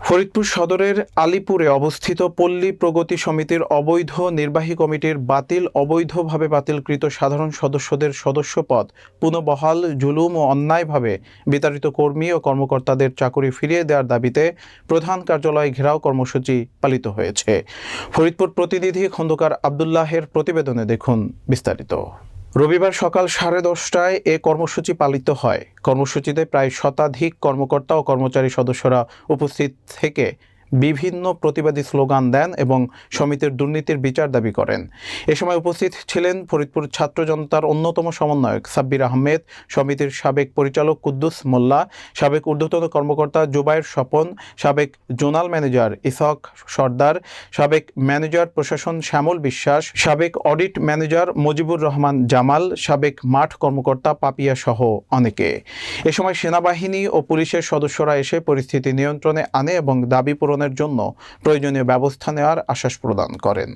ফরিদপুর সদরের আলিপুরে অবস্থিত পল্লী প্রগতি সমিতির অবৈধ নির্বাহী কমিটির বাতিল, অবৈধভাবে বাতিলকৃত সাধারণ সদস্যদের সদস্যপদ পুনঃবহাল, জুলুম ও অন্যায়ভাবে বিতাড়িত কর্মী ও কর্মকর্তাদের চাকরি ফিরিয়ে দেওয়ার দাবিতে প্রধান কার্যালয় ঘেরাও কর্মসূচি পালিত হয়েছে। ফরিদপুর প্রতিনিধি খন্দকার আবদুল্লাহের প্রতিবেদনে দেখুন বিস্তারিত। রবিবার সকাল সাড়ে দশটায় এ কর্মসূচি পালিত হয়। কর্মসূচিতে প্রায় শতাধিক কর্মকর্তা ও কর্মচারী সদস্যরা উপস্থিত থেকে বিভিন্ন প্রতিবাদী স্লোগান দেন এবং সমিতির দুর্নীতির বিচার দাবি করেন। এ সময় উপস্থিত ছিলেন ফরিদপুর ছাত্র জনতার অন্যতম সমন্বয়ক সাব্বির আহমেদ, সমিতির সাবেক পরিচালক কুদ্দুস মোল্লা, সাবেক ঊর্ধ্বতন কর্মকর্তা জুবায়ের স্বপন, সাবেক জোনাল ম্যানেজার ইসক সর্দার, সাবেক ম্যানেজার প্রশাসন শ্যামল বিশ্বাস, সাবেক অডিট ম্যানেজার মুজিবুর রহমান জামাল, সাবেক মাঠ কর্মকর্তা পাপিয়া সহ অনেকে। এ সময় সেনাবাহিনী ও পুলিশের সদস্যরা এসে পরিস্থিতি নিয়ন্ত্রণে আনে এবং দাবি পূরণের জন্য প্রয়োজনীয় ব্যবস্থা নেওয়ার আশ্বাস প্রদান করেন।